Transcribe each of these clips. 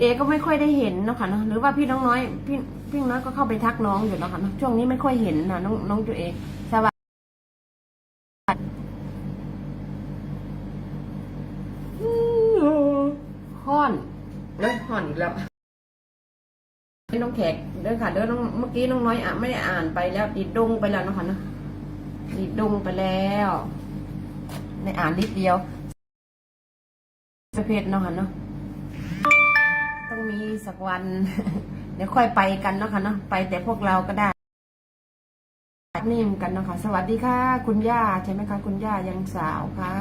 เอก็ไม่ค่อยได้เห็นเนาะค่ะเนอะหรือว่าพี่น้องน้อยพี่พี่น้อยก็เข้าไปทักน้องอยู่แล้วค่ะเนอะช่วงนี้ไม่ค่อยเห็นนะน้องน้องตัวเองสวัสดีฮ้อนเลยฮ้อนอีกแล้วให้น้องแขกเด้อค่ะเด้อน้องเมื่อกี้น้องน้อยอะไม่ได้อ่านไปแล้วดิดดงไปแล้วเนาะค่ะเนอะดิดดงไปแล้วในอ่านนิดเดียวประเภทเนาะค่ะเนาะต้อง มีสักวัน เดี๋ยวค่อยไปกันเนาะค่ะเนาะไปแต่พวกเราก็ได้นิ่มกันเนาะค่ะสวัสดีค่ะ คุณย่าใช่ไหมคะคุณย่ายังสาวค่ะ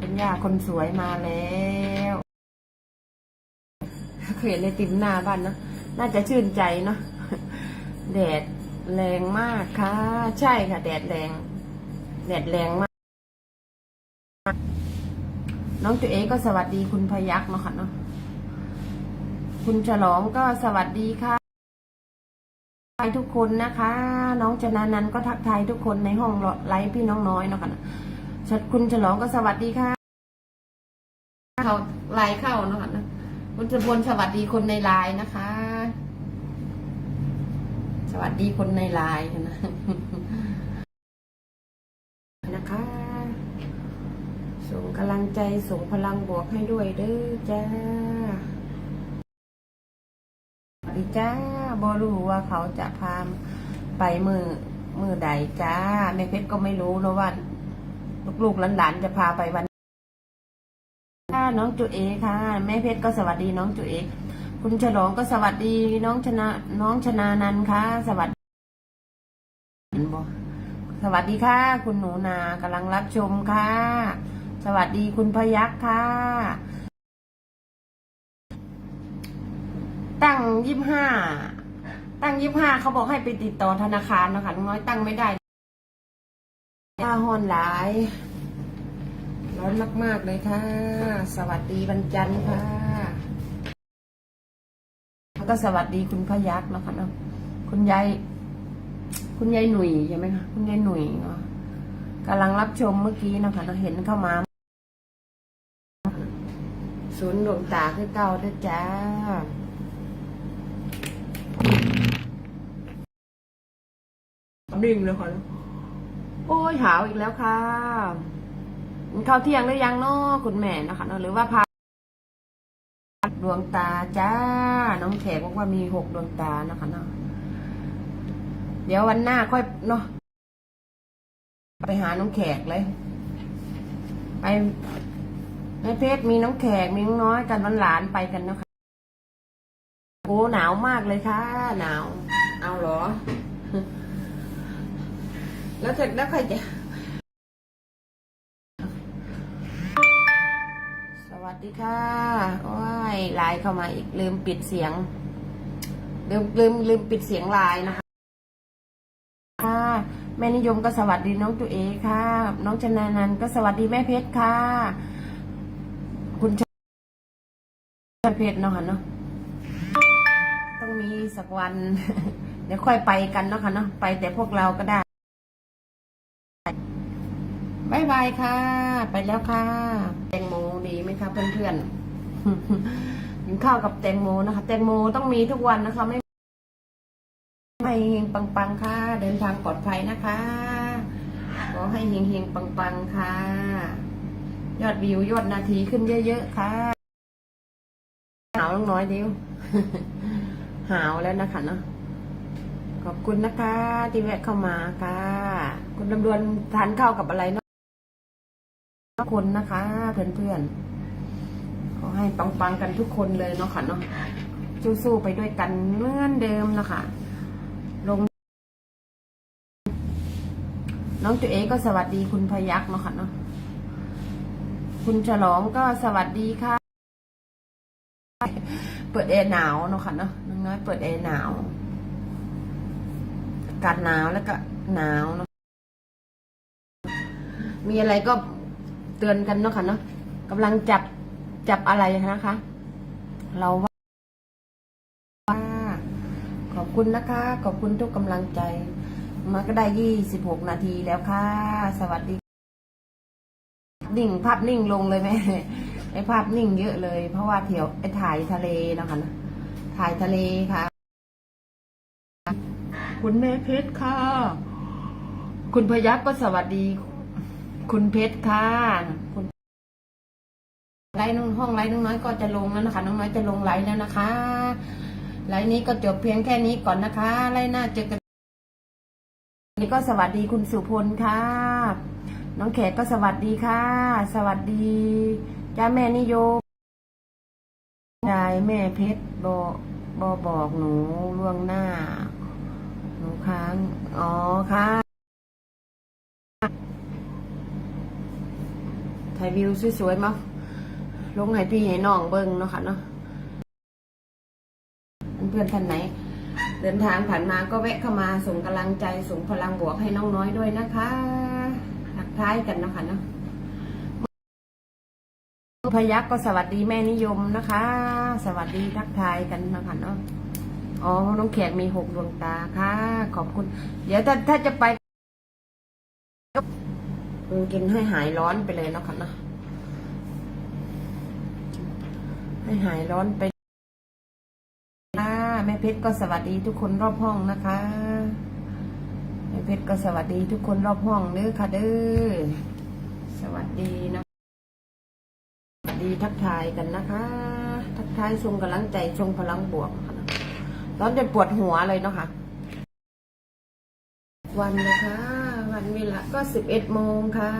คุณย่าคนสวยมาแล้วเคยเห็นในติมหน้าบ้านเนาะน่าจะชื่นใจเนาะแดดแรงมากค่ะ ใช่ค่ะ แดดแรง แดดแรงมาก น้องจุเอก็สวัสดีคุณพยักเนาะค่ะเนาะ คุณฉลองก็สวัสดีค่ะทักทุกคนนะคะ น้องจนานันก็ทักทายทุกคนในห้องไลฟ์พี่น้องน้อยเนาะค่ะชัดคุณฉลองก็สวัสดีค่ะ เขาไลน์เข้าเนาะค่ะนะคุณจะบนสวัสดีคนในไลน์นะคะ สวัสดีคนในไลน์นะนะคะส่งกำลังใจส่งพลังบวกให้ด้วยเด้อจ้า ดีจ้าบอรู้ว่าเขาจะพาไปมือมือใดจ้าแม่เพชรก็ไม่รู้นะว่าลูกๆหลานๆจะพาไปวันค่ะน้องจุเอค่ะ แม่เพชรก็สวัสดีน้องจุเอคุณฉลองก็สวัสดีน้องชนะ น้องชนานันค่ะ สวัสดีสวัสดีค่ะ คุณหนูนากำลังรับชมค่ะ สวัสดีคุณพยักค่ะ ตั้งยี่ห้าตั้งยี่ห้าเขาบอกให้ไปติดต่อธนาคารนะคะน้องน้อยตั้งไม่ได้ยาฮอนหลาย ร้อนมาก ๆ เลยค่ะ สวัสดีวันจันค่ะแล้วก็สวัสดีคุณพยักษ์นะคะเนาะคุณยายคุณยายหนุ่ยใช่ไหมคะคุณยายหนุ่ยเนาะกำลังรับชมเมื่อกี้นะคะเราเห็นเข้ามาศูนย์ดวงตาคือเก่าด้อจ้า ดิ่งเลยค่ะ โอ้ยหาวอีกแล้วค่ะกินข้าวเที่ยงหรือยังเนาะคุณแม่นะคะเนาะหรือว่าพาดวงตาจ้า น้องแขกบอกว่ามีหกดวงตานะคะเนาะเดี๋ยววันหน้าค่อยเนาะไปหาน้องแขกเลย ไปในเพจมีน้องแขกมีน้องน้อยกันวันหลานไปกันเนาะคะโอ้หนาวมากเลยค่ะ หนาว เอาเหรอ แล้วเสร็จแล้วใครจะ สวัสดีค่ะ โอ้ยไลน์เข้ามาอีกลืมปิดเสียง ลืมลืมลืมปิดเสียงไลน์นะคะ ค่ะ แม่นิยมก็สวัสดีน้องตุเอค่ะ น้องชนานันก็สวัสดีแม่เพชรค่ะ คุณชแม่เพชรเนาะค่ะเนาะ ต้องมีสักวัน เดี๋ยวค่อยไปกันเนาะค่ะเนาะ ไปแต่พวกเราก็ได้ บายบายค่ะ ไปแล้วค่ะ แตงโมดีไหมคะเพื่อนๆกินข้าวกับแตงโมนะคะ แตงโมต้องมีทุกวันนะคะ ไม่ให้เฮงปังๆค่ะ เดินทางปลอดภัยนะคะขอให้เฮงเฮงๆปังๆค่ะ ยอดวิวยอดนาทีขึ้นเยอะๆค่ะหาวลงน้อยเดียวหาวแล้วนะคะเนาะขอบคุณนะคะ ที่แวะเข้ามาค่ะ คุณดำดวนทานข้าวกับอะไรเนาะขอบ คุณนะคะเพื่อนๆขอให้ปังๆกันทุกคนเลยเนาะค่ะเนาะสู้ๆไปด้วยกันเหมือนเดิมนะคะลง น้องจุเอก็สวัสดีคุณพยักเนาะค่ะเนาะคุณฉลองก็สวัสดีค่ะ เปิดแอร์หนาวเนาะค่ะเนาะน้องน้อยเปิดแอร์หนาวอากาศหนาวแล้วก็หนาวเนาะมีอะไรก็ เตือนกันเนาะค่ะเนาะกำลังจับจับอะไรนะคะ เราว่าขอบคุณนะคะ ขอบคุณทุกกำลังใจ มาก็ได้ยี่สิบหกนาทีแล้วค่ะ สวัสดี นิ่งภาพนิ่งลงเลยแม่ไอภาพนิ่งเยอะเลย เพราะว่าเที่ยวไอถ่ายทะเลนะคะนะถ่ายทะเลค่ะ คุณแม่เพชรค่ะ คุณพยักก็สวัสดี คุณเพชรค่ะคุณไลน์น้องห้องไลน์น้องน้อยก็จะลงแล้วนะคะ น้องน้อยจะลงไลน์แล้วนะคะ ไลน์นี้ก็จบเพียงแค่นี้ก่อนนะคะ ไลน์หน้าเจอกันนี่ก็สวัสดีคุณสุพลค่ะ น้องแขกก็สวัสดีค่ะ สวัสดีจ้าแม่นิยมยายแม่เพชรบอบอบอกหนูล่วงหน้า หนูค้าง อ๋อค่ะ ถ่ายวิวสวยๆมาลงให้พี่ให้น้องเบิ้งเนาะค่ะเนาะเพื่อนท่านไหน เดินทางผ่านมาก็แวะเข้ามาส่งกำลังใจส่งพลังบวกให้น้องน้อยด้วยนะคะทักทายกันเนาะค่ะเนาะพยักก็สวัสดีแม่นิยมนะคะ สวัสดีทักทายกันเนาะคะเนาะอ๋อน้องแขกมีหกดวงตาค่ะ ขอบคุณ เดี๋ยวถ้าถ้าจะไป ก็กินให้หายร้อนไปเลยเนาะค่ะเนะให้หายร้อนไปค่ะแม่เพชรก็สวัสดีทุกคนรอบห้องนะคะแม่เพชรก็สวัสดีทุกคนรอบห้องเด้อค่ะเด้อสวัสดีนะสวัสดีทักทายกันนะคะ ทักทายทรงกำลังใจทรงพลังบวกค่ะร้อนจนปวดหัวเลยเนาะค่ะวันนะคะ นเวลาก็สิบเอ็ดโมงค่ะ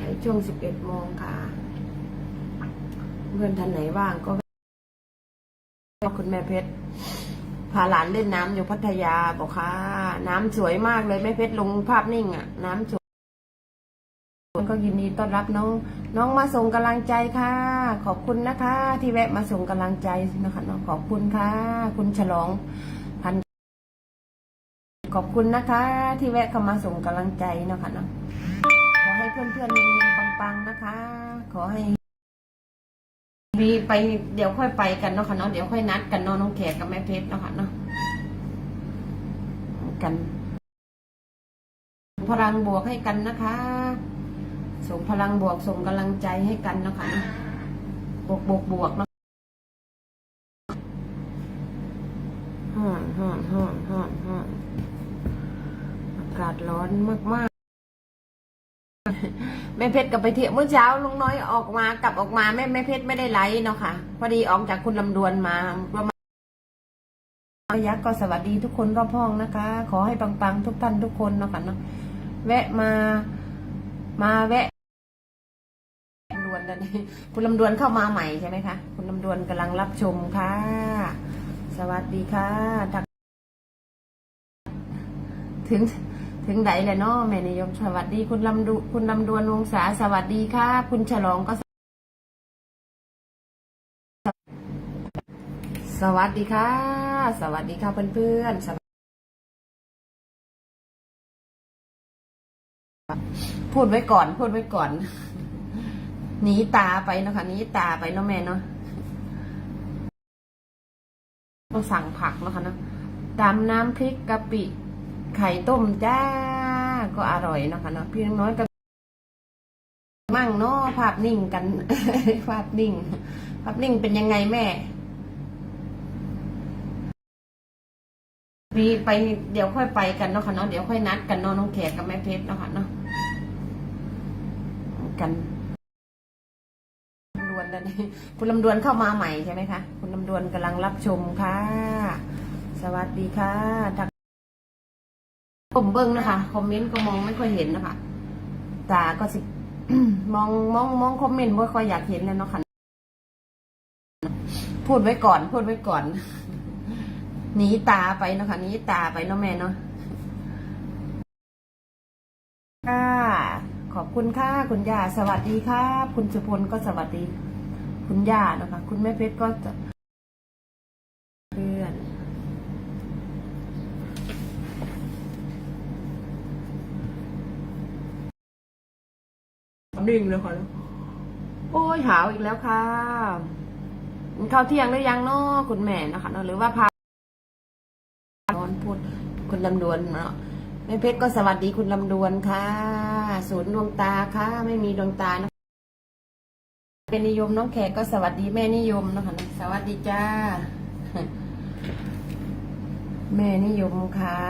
ในช่วงสิบเอ็ดโมงค่ะเพื่อนท่านไหนว่างก็คุณแม่เพชรพาหลานเล่นน้ำอยู่พัทยาบอกค่ะ น้ำสวยมากเลยแม่เพชรลงภาพนิ่งอะ น้ำสวยก็ยินดีต้อนรับน้อง น้องมาส่งกำลังใจค่ะ ขอบคุณนะคะ ที่แวะมาส่งกำลังใจนะคะน้องขอบคุณค่ะ คุณฉลอง ขอบคุณนะคะ ที่แวะเข้ามาส่งกำลังใจเนาะค่ะเนาะขอให้เพื่อนๆเฮงๆปังๆนะคะ ขอให้ มีไปเดี๋ยวค่อยไปกันเนาะค่ะเนาะเดี๋ยวค่อยนัดกันเนาะน้องแขกกับแม่เพชรเนาะค่ะเนาะกันพลังบวกให้กันนะคะ ส่งพลังบวกส่งกำลังใจให้กันเนาะค่ะบวกบวกบวกเนาะฮ่อนฮ่อนฮ่อนฮ่อนฮ่อนอากาศร้อนมากๆ แม่เพชรกลับไปเที่ยวเมื่อเช้าลุงน้อยออกมากลับออกมาแม่แม่เพชรไม่ได้ไลฟ์เนาะค่ะ พอดีออกจากคุณลำดวนมาประมาณยักษ์ก็สวัสดีทุกคนรอบห้องนะคะ ขอให้ปังๆ ทุกท่านทุกคนเนาะค่ะเนาะแวะมา มาแวะลำดวนตอนนี้คุณลำดวนเข้ามาใหม่ใช่ไหมคะ คุณลำดวนกำลังรับชมค่ะ สวัสดีค่ะถึง ถึงไหนแหละเนาะแม่นิยมสวัสดีคุณลำดูคุณลำดวนวงศาสวัสดีค่ะ คุณฉลองก็ สวัสดีค่ะ สวัสดีค่ะเพื่อนๆพูดไว้ก่อน พูดไว้ก่อนหนีตาไปเนาะค่ะหนีตาไปเนาะแม่เนาะต้องสั่งผักเนาะค่ะเนาะตามน้ำพริกกะปิ ไข่ต้มจ้า ก็อร่อยนะคะเนาะพี่น้อยก็มั่งเนาะภาพนิ่งกัน ภาพนิ่ง ภาพนิ่งเป็นยังไงแม่มีไปเดี๋ยวค่อยไปกันเนาะค่ะเนาะเดี๋ยวค่อยนัดกันเนาะน้องแขกกับแม่เพชรเนาะค่ะเนาะกันลำดวนตอนนี้คุณลำดวนเข้ามาใหม่ใช่ไหมคะ คุณลำดวนกำลังรับชมค่ะ สวัสดีค่ะทัก ผมเบิ้งนะคะคอมเมนต์ก็มองไม่ค่อยเห็นนะคะตาก็สิมองมองมองคอมเมนต์ไม่ค่อยอยากเห็นเลยเนาะค่ะพูดไว้ก่อน พูดไว้ก่อนหนีตาไปเนาะค่ะหนีตาไปเนาะแม่เนาะค่ะขอบคุณค่ะคุณย่าสวัสดีครับ คุณสุพลก็สวัสดี คุณย่าเนาะคะ คุณแม่เพชรก็จะเพื่อน นิ่งเลยค่ะโอ้ยหาวอีกแล้วค่ะข้าวเที่ยงหรือยังเนาะคุณแม่นะคะเนาะหรือว่าพานอนพูดคุณลำดวนเนาะแม่เพชรก็สวัสดีคุณลำดวนค่ะศูนย์ดวงตาค่ะ ไม่มีดวงตานะเป็นนิยมน้องแขกก็สวัสดีแม่นิยมนะคะสวัสดีจ้า แม่นิยมค่ะ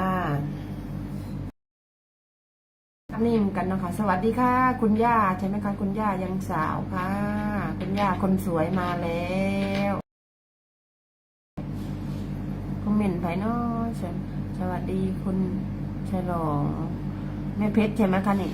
นิ่มกันนะคะ สวัสดีค่ะ คุณย่าใช่ไหมคะคุณย่ายังสาวค่ะ คุณย่าคนสวยมาแล้วคอมเมนต์ไปเนาะสวสวัสดีคุณฉลองแม่เพชรใช่ไหมคะนี่